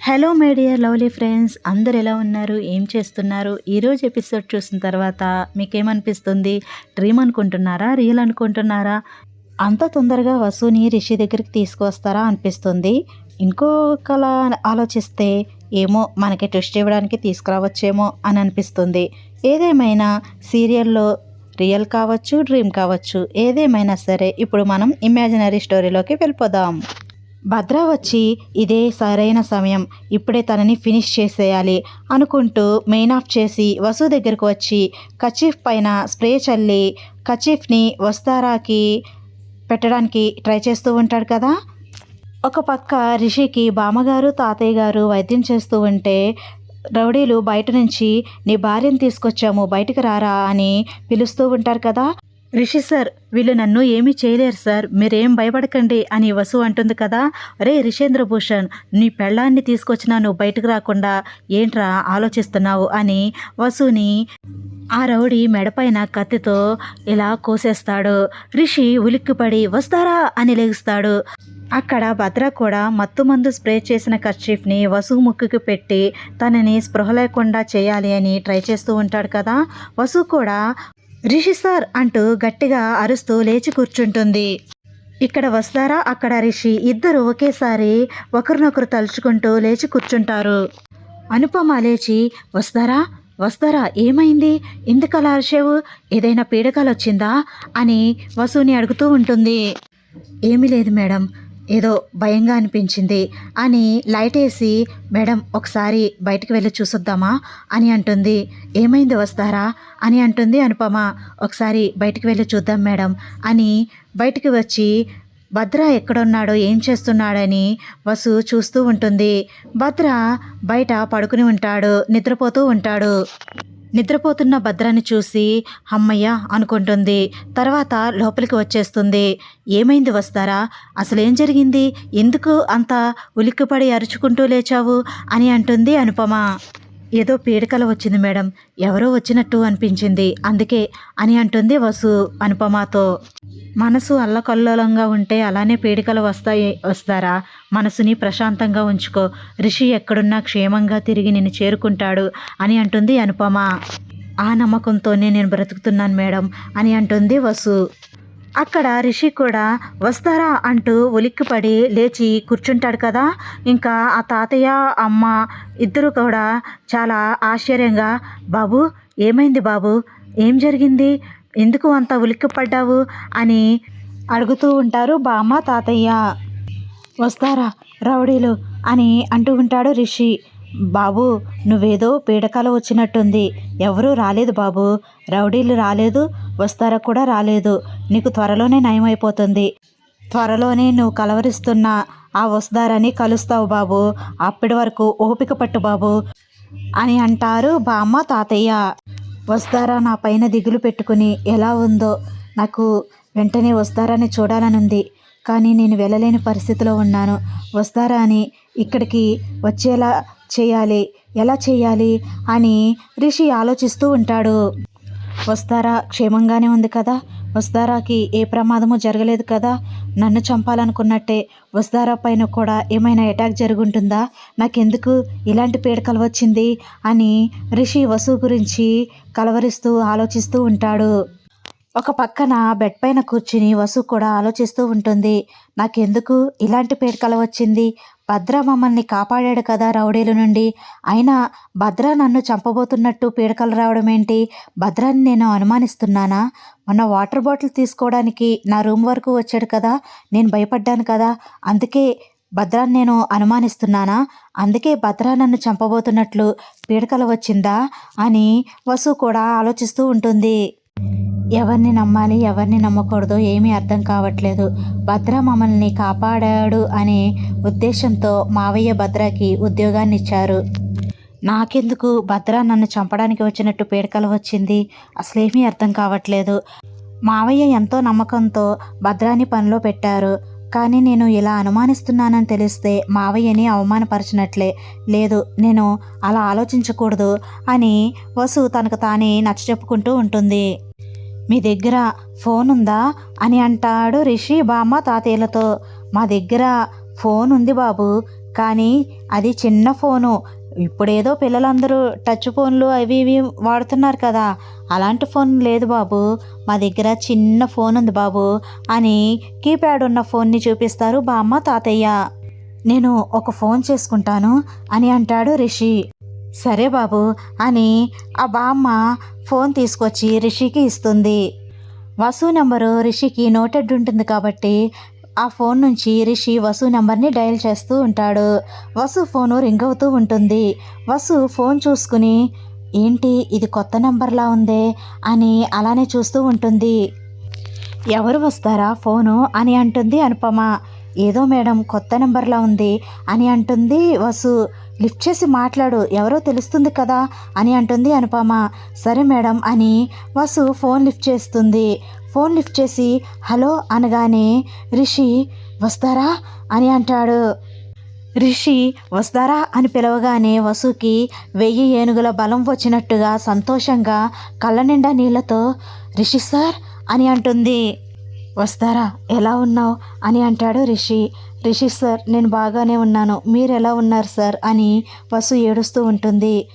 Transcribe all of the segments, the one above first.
Hello my dear lovely friends అందరు ఎలా ఉన్నారు? ఏం చేస్తున్నారు? ఈరోజు ఎపిసోడ్ చూసిన తర్వాత మీకేమనిపిస్తుంది? డ్రీమ్ అనుకుంటున్నారా? రియల్ అనుకుంటున్నారా? అంత తొందరగా వసుని రిషి దగ్గరికి తీసుకువస్తారా అనిపిస్తుంది. ఇంకొకలా ఆలోచిస్తే ఏమో మనకి ట్విస్ట్ ఇవ్వడానికి తీసుకురావచ్చేమో అని అనిపిస్తుంది. ఏదేమైనా సీరియల్లో రియల్ కావచ్చు డ్రీమ్ కావచ్చు ఏదేమైనా సరే ఇప్పుడు మనం ఇమాజినరీ స్టోరీలోకి వెళ్ళిపోదాం. భద్ర వచ్చి ఇదే సరైన సమయం. ఇప్పుడే తనని ఫినిష్ చేసేయాలి అనుకుంటూ మెయిన్ ఆఫ్ చేసి వసు దగ్గరకు వచ్చి కచీఫ్ పైన స్ప్రే చల్లి కచీఫ్ని వస్తారాకి పెట్టడానికి ట్రై చేస్తూ ఉంటాడు కదా? ఒక పక్క రిషికి బామ్మగారు తాతయ్య గారు వైద్యం చేస్తూ ఉంటే రౌడీలు బయట నుంచి నీ భార్యను తీసుకొచ్చాము బయటకు రారా అని పిలుస్తూ ఉంటారు కదా? రిషి సార్ వీళ్ళు నన్ను ఏమీ చేయలేరు సార్. మీరేం భయపడకండి అని వసు అంటుంది కదా. రే రిషేంద్ర భూషణ్ నీ పెళ్ళాన్ని తీసుకొచ్చినా నువ్వు బయటకు రాకుండా ఏంట్రా ఆలోచిస్తున్నావు అని వసుని ఆ రౌడీ మెడపైన కత్తితో ఇలా కోసేస్తాడు. రిషి ఉలిక్కిపడి వస్తారా? అని లెగుస్తాడు. అక్కడ భద్ర కూడా మత్తుమందు స్ప్రే చేసిన కర్చీఫ్ని వసు ముక్కుకి పెట్టి తనని స్పృహ లేకుండా చేయాలి అని ట్రై చేస్తూ ఉంటాడు కదా. వసు కూడా రిషి సార్ అంటూ గట్టిగా అరుస్తూ లేచి కూర్చుంటుంది. ఇక్కడ వస్తారా? అక్కడ రిషి. ఇద్దరు ఒకేసారి ఒకరినొకరు తలుచుకుంటూ లేచి కూర్చుంటారు. అనుపమ లేచి వస్తారా? వస్తారా? ఏమైంది? ఎందుకు అలా ఏదైనా పీడకాలు వచ్చిందా అని వసుని అడుగుతూ ఉంటుంది. ఏమీ లేదు మేడం. ఏదో భయంగా అనిపించింది అని లైట్ వేసి మేడం ఒకసారి బయటికి వెళ్ళి చూసొద్దామా? అని అంటుంది. ఏమైంది వస్తారా? అని అంటుంది అనుపమ. ఒకసారి బయటికి వెళ్ళి చూద్దాం మేడం అని బయటికి వచ్చి భద్ర ఎక్కడున్నాడో ఏం చేస్తున్నాడని వసు చూస్తూ ఉంటుంది. భద్ర బయట పడుకుని ఉంటాడు నిద్రపోతూ ఉంటాడు. నిద్రపోతున్న భద్రాన్ని చూసి అమ్మయ్య అనుకుంటుంది. తర్వాత లోపలికి వచ్చేస్తుంది. ఏమైంది వస్తారా? అసలేం జరిగింది? ఎందుకు అంత ఉలిక్కిపడి అరుచుకుంటూ లేచావు? అని అంటుంది అనుపమ. ఏదో పీడకల వచ్చింది మేడం. ఎవరో వచ్చినట్టు అనిపించింది. అందుకే అని అంటుంది వసు అనుపమతో. మనసు అల్లకల్లోలంగా ఉంటే అలానే పీడికలు వస్తాయి వస్తారా? మనసుని ప్రశాంతంగా ఉంచుకో. రిషి ఎక్కడున్నా క్షేమంగా తిరిగి నిన్ను చేరుకుంటాడు అని అంటుంది అనుపమ. ఆ నమ్మకంతోనే నేను బ్రతుకుతున్నాను మేడం అని అంటుంది వసు. అక్కడ రిషి కూడా వస్తారా? అంటూ ఉలిక్కిపడి లేచి కూర్చుంటాడు కదా. ఇంకా ఆ తాతయ్య అమ్మ ఇద్దరు కూడా చాలా ఆశ్చర్యంగా బాబు ఏమైంది బాబు? ఏం జరిగింది? ఎందుకు అంత ఉలిక్కిపడ్డావు? అని అడుగుతూ ఉంటారు బామ్మ తాతయ్య. వస్తారా రౌడీలు? అని అంటూ ఉంటాడు రిషి. బాబు నువ్వేదో పీడకల వచ్చినట్టుంది. ఎవరూ రాలేదు బాబు. రౌడీలు రాలేదు. వస్తారా కూడా రాలేదు. నీకు త్వరలోనే నయమైపోతుంది. త్వరలోనే నువ్వు కలవరిస్తున్న ఆ వస్తారని కలుస్తావు బాబు. అప్పటి వరకు ఓపిక పట్టు బాబు అని అంటారు బామ్మ తాతయ్య. వస్తారా నా పైన దిగులు పెట్టుకుని ఎలా ఉందో. నాకు వెంటనే వస్తారని చూడాలని ఉంది కానీ నేను వెళ్ళలేని పరిస్థితిలో ఉన్నాను. వస్తారా అని ఇక్కడికి వచ్చేలా చేయాలి? ఎలా చేయాలి? అని రిషి ఆలోచిస్తూ ఉంటాడు. వస్తారా? క్షేమంగానే ఉంది కదా. వస్తారాకి ఏ ప్రమాదము జరగలేదు కదా. నన్ను చంపాలనుకున్నట్టే వస్తారా పైన కూడా ఏమైనా అటాక్ జరుగుంటుందా? నాకెందుకు ఇలాంటి పీడకలు వచ్చింది అని రిషి వసు గురించి కలవరిస్తూ ఆలోచిస్తూ ఉంటాడు. ఒక పక్కన బెడ్ పైన కూర్చుని వసు కూడా ఆలోచిస్తూ ఉంటుంది. నాకెందుకు ఇలాంటి పీడకల వచ్చింది? భద్ర మమ్మల్ని కాపాడాడు కదా రౌడీల నుండి. అయినా భద్ర నన్ను చంపబోతున్నట్టు పీడకలు రావడం ఏంటి? భద్రాన్ని నేను అనుమానిస్తున్నానా? మొన్న వాటర్ బాటిల్ తీసుకోవడానికి నా రూమ్ వరకు వచ్చాడు కదా. నేను భయపడ్డాను కదా. అందుకే భద్రాన్ని నేను అనుమానిస్తున్నానా? అందుకే భద్ర నన్ను చంపబోతున్నట్లు పీడకలు వచ్చిందా? అని వసు కూడా ఆలోచిస్తూ ఉంటుంది. ఎవరిని నమ్మాలి ఎవరిని నమ్మకూడదో ఏమీ అర్థం కావట్లేదు. భద్ర మమ్మల్ని కాపాడాడు అనే ఉద్దేశంతో మావయ్య భద్రకి ఉద్యోగాన్ని ఇచ్చారు నాకెందుకు? భద్ర నన్ను చంపడానికి వచ్చినట్టు పీడకలు వచ్చింది. అసలేమీ అర్థం కావట్లేదు. మావయ్య ఎంతో నమ్మకంతో భద్రాని పనిలో పెట్టారు. కానీ నేను ఇలా అనుమానిస్తున్నానని తెలిస్తే మావయ్యని అవమానపరిచినట్లే. లేదు నేను అలా ఆలోచించకూడదు అని వసు తనకు తానే నచ్చ చెప్పుకుంటూ ఉంటుంది. మీ దగ్గర ఫోన్ ఉందా అని అంటాడు రిషి బామ్మ తాతయ్యలతో. మా దగ్గర ఫోన్ ఉంది బాబు కానీ అది చిన్న ఫోను. ఇప్పుడేదో పిల్లలందరూ టచ్ ఫోన్లు అవి ఇవి వాడుతున్నారు కదా అలాంటి ఫోన్ లేదు బాబు. మా దగ్గర చిన్న ఫోన్ ఉంది బాబు అని కీప్యాడ్ ఉన్న ఫోన్ని చూపిస్తారు బామ్మ తాతయ్య. నేను ఒక ఫోన్ చేసుకుంటాను అని అంటాడు రిషి. సరే బాబు అని ఆ బామ్మ ఫోన్ తీసుకొచ్చి రిషికి ఇస్తుంది. వసు నెంబరు రిషికి నోటెడ్ ఉంటుంది కాబట్టి ఆ ఫోన్ నుంచి రిషి వసు నెంబర్ని డయల్ చేస్తూ ఉంటాడు. వసు ఫోను రింగ్ అవుతూ ఉంటుంది. వసు ఫోన్ చూసుకుని ఏంటి ఇది కొత్త నెంబర్లా ఉందే? అని అలానే చూస్తూ ఉంటుంది. ఎవరు వస్తారా ఫోను? అని అంటుంది అనుపమ. ఏదో మేడం కొత్త నెంబర్లా ఉంది అని అంటుంది వసు. లిఫ్ట్ చేసి మాట్లాడు ఎవరో తెలుస్తుంది కదా అని అంటుంది అనుపమ. సరే మేడం అని వసు ఫోన్ లిఫ్ట్ చేస్తుంది. ఫోన్ లిఫ్ట్ చేసి హలో అనగానే రిషి వస్తారా అని అంటాడు. రిషి వస్తారా అని పిలవగానే వసుకి వెయ్యి ఏనుగుల బలం వచ్చినట్టుగా సంతోషంగా కళ్ళ నిండా నీళ్ళతో రిషి సార్ అని అంటుంది. వస్తారా? ఎలా ఉన్నావు? అని అంటాడు రిషి. రిషి సార్ నేను బాగానే ఉన్నాను. మీరు ఎలా ఉన్నారు సార్? అని వసు ఏడుస్తూ ఉంటుంది.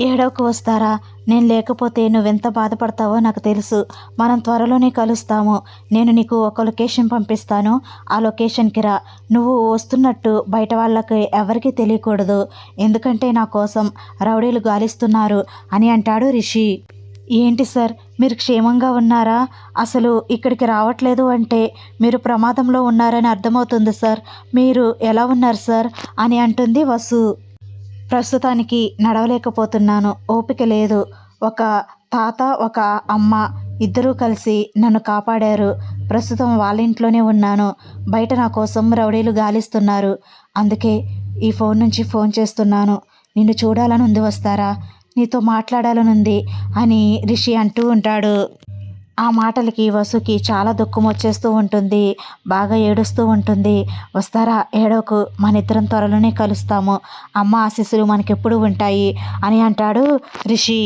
ఏడవకు వస్తారా? నేను లేకపోతే నువ్వెంత బాధపడతావో నాకు తెలుసు. మనం త్వరలోనే కలుస్తాము. నేను నీకు ఒక లొకేషన్ పంపిస్తాను. ఆ లొకేషన్కి రా. నువ్వు వస్తున్నట్టు బయట వాళ్ళకి ఎవరికీ తెలియకూడదు. ఎందుకంటే నా కోసం రౌడీలు గాలిస్తున్నారు అని అంటాడు రిషి. ఏంటి సార్? మీరు క్షేమంగా ఉన్నారా? అసలు ఇక్కడికి రావట్లేదు అంటే మీరు ప్రమాదంలో ఉన్నారని అర్థమవుతుంది సార్. మీరు ఎలా ఉన్నారు సార్? అని అంటుంది వసు. ప్రస్తుతానికి నడవలేకపోతున్నాను. ఓపిక లేదు. ఒక తాత ఒక అమ్మ ఇద్దరూ కలిసి నన్ను కాపాడారు. ప్రస్తుతం వాళ్ళ ఇంట్లోనే ఉన్నాను. బయట నా కోసం రౌడీలు గాలిస్తున్నారు. అందుకే ఈ ఫోన్ నుంచి ఫోన్ చేస్తున్నాను. నిన్ను చూడాలని ఉంది వస్తారా? నీతో మాట్లాడాలనుంది అని రిషి అంటూ ఉంటాడు. ఆ మాటలకి వసుకి చాలా దుఃఖం వచ్చేస్తూ ఉంటుంది. బాగా ఏడుస్తూ ఉంటుంది. వస్తారా ఏడోకు మన ఇద్దరం త్వరలోనే కలుస్తాము. అమ్మ ఆశీస్సులు మనకెప్పుడు ఉంటాయి అని అంటాడు రిషి.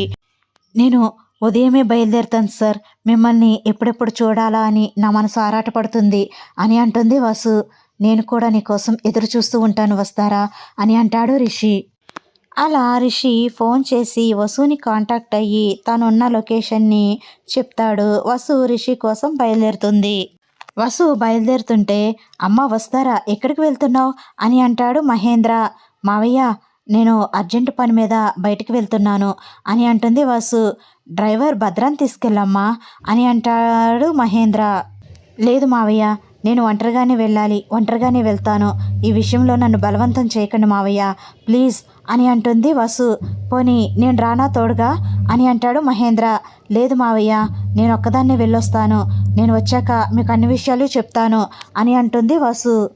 నేను ఉదయమే బయలుదేరుతాను సార్. మిమ్మల్ని ఎప్పుడెప్పుడు చూడాలా అని నా మనసు ఆరాటపడుతుంది అని అంటుంది వసు. నేను కూడా నీకోసం ఎదురు చూస్తూ ఉంటాను వస్తారా అని అంటాడు రిషి. అలా రిషి ఫోన్ చేసి వసుని కాంటాక్ట్ అయ్యి తనున్న లొకేషన్ని చెప్తాడు. వసు రిషి కోసం బయలుదేరుతుంది. వసు బయలుదేరుతుంటే అమ్మ వస్తారా? ఎక్కడికి వెళ్తున్నావు? అని అంటాడు మహేంద్ర. మావయ్య నేను అర్జెంట్ పని మీద బయటికి వెళ్తున్నాను అని అంటుంది వసు. డ్రైవర్ భద్రాన్ని తీసుకెళ్ళమ్మా అని అంటాడు మహేంద్ర. లేదు మావయ్య నేను ఒంటరిగానే వెళ్ళాలి ఒంటరిగానే వెళ్తాను. ఈ విషయంలో నన్ను బలవంతం చేయకండి మావయ్య. ప్లీజ్ అని అంటుంది వసు. పోనీ నేను రానా తోడుగా? అని అంటాడు మహేంద్ర. లేదు మావయ్య నేను ఒక్కదాన్నే వెళ్ళొస్తాను. నేను వచ్చాక మీకు అన్ని విషయాలు చెప్తాను అని అంటుంది వసు.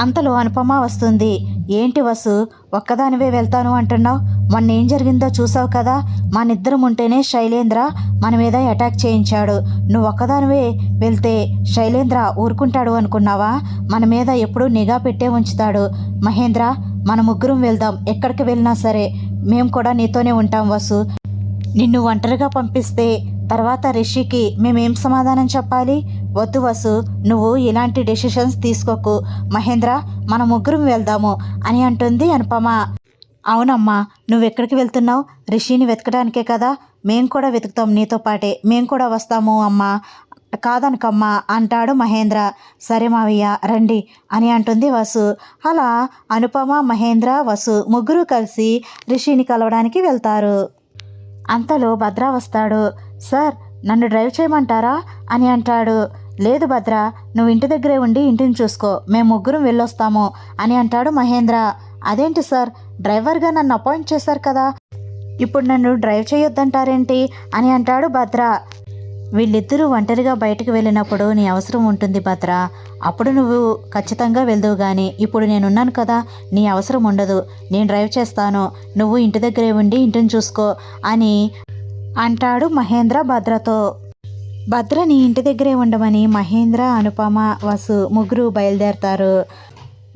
అంతలో అనుపమ వస్తుంది. ఏంటి వసు ఒక్కదానివే వెళ్తాను అంటున్నావు? మొన్న ఏం జరిగిందో చూసావు కదా? మనిద్దరం ఉంటేనే శైలేంద్ర మన మీద అటాక్ చేయించాడు. నువ్వు ఒక్కదానివే వెళ్తే శైలేంద్ర ఊరుకుంటాడు అనుకున్నావా? మన మీద ఎప్పుడూ నిఘా పెట్టే ఉంచుతాడు. మహేంద్ర మన ముగ్గురం వెళ్దాం. ఎక్కడికి వెళ్ళినా సరే మేము కూడా నీతోనే ఉంటాం వసు. నిన్ను ఒంటరిగా పంపిస్తే తర్వాత రిషికి మేమేం సమాధానం చెప్పాలి? వద్దు వసు నువ్వు ఇలాంటి డెసిషన్స్ తీసుకోకు. మహేంద్ర మన ముగ్గురం వెళ్దాము అని అంటుంది అనుపమ. అవునమ్మా నువ్వు ఎక్కడికి వెళ్తున్నావు? రిషిని వెతకడానికే కదా? మేం కూడా వెతుకుతాం నీతో పాటే. మేం కూడా వస్తాము అమ్మా. కాదనకమ్మా అంటాడు మహేంద్ర. సరే మావయ్య రండి అని అంటుంది వసు. అలా అనుపమ మహేంద్ర వసు ముగ్గురు కలిసి రిషిని కలవడానికి వెళ్తారు. అంతలో భద్ర వస్తాడు. సార్ నన్ను డ్రైవ్ చేయమంటారా? అని అంటాడు. లేదు భద్ర నువ్వు ఇంటి దగ్గరే ఉండి ఇంటిని చూసుకో. మేము ముగ్గురం వెళ్ళొస్తాము అని అంటాడు మహేంద్ర. అదేంటి సార్? డ్రైవర్గా నన్ను అపాయింట్ చేశారు కదా. ఇప్పుడు నన్ను డ్రైవ్ చేయొద్దంటారేంటి? అని అంటాడు భద్ర. వీళ్ళిద్దరూ ఒంటరిగా బయటకు వెళ్ళినప్పుడు నీ అవసరం ఉంటుంది భద్ర. అప్పుడు నువ్వు ఖచ్చితంగా వెళ్దువు కానీ ఇప్పుడు నేనున్నాను కదా. నీ అవసరం ఉండదు. నేను డ్రైవ్ చేస్తాను. నువ్వు ఇంటి దగ్గరే ఉండి ఇంటిని చూసుకో అని అంటాడు మహేంద్ర భద్రతో. భద్రని ఇంటి దగ్గరే ఉండమని మహేంద్ర అనుపమ వసు ముగ్గురు బయలుదేరతారు.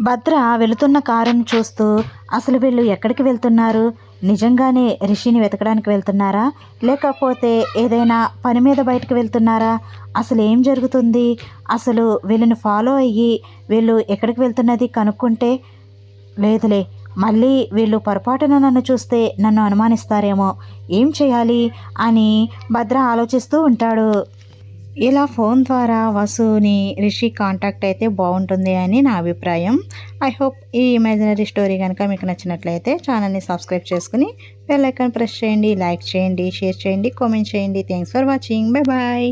భద్ర వెళుతున్న కారును చూస్తూ అసలు వీళ్ళు ఎక్కడికి వెళ్తున్నారు? నిజంగానే రిషిని వెతకడానికి వెళ్తున్నారా? లేకపోతే ఏదైనా పని మీద బయటకు వెళ్తున్నారా? అసలు ఏం జరుగుతుంది? అసలు వీళ్ళని ఫాలో అయ్యి వీళ్ళు ఎక్కడికి వెళ్తున్నది కనుక్కుంటే లేదులే. మళ్ళీ వీళ్ళు పొరపాటున నన్ను చూస్తే నన్ను అనుమానిస్తారేమో. ఏం చేయాలి? అని భద్ర ఆలోచిస్తూ ఉంటాడు. ఇలా ఫోన్ ద్వారా వసుని రిషి కాంటాక్ట్ అయితే బాగుంటుంది అని నా అభిప్రాయం. ఐ హోప్ ఈ ఇమాజినరీ స్టోరీ కనుక మీకు నచ్చినట్లయితే ఛానల్ని సబ్స్క్రైబ్ చేసుకుని బెల్ ఐకాన్ ప్రెస్ చేయండి లైక్ చేయండి షేర్ చేయండి కామెంట్ చేయండి. Thanks for watching bye bye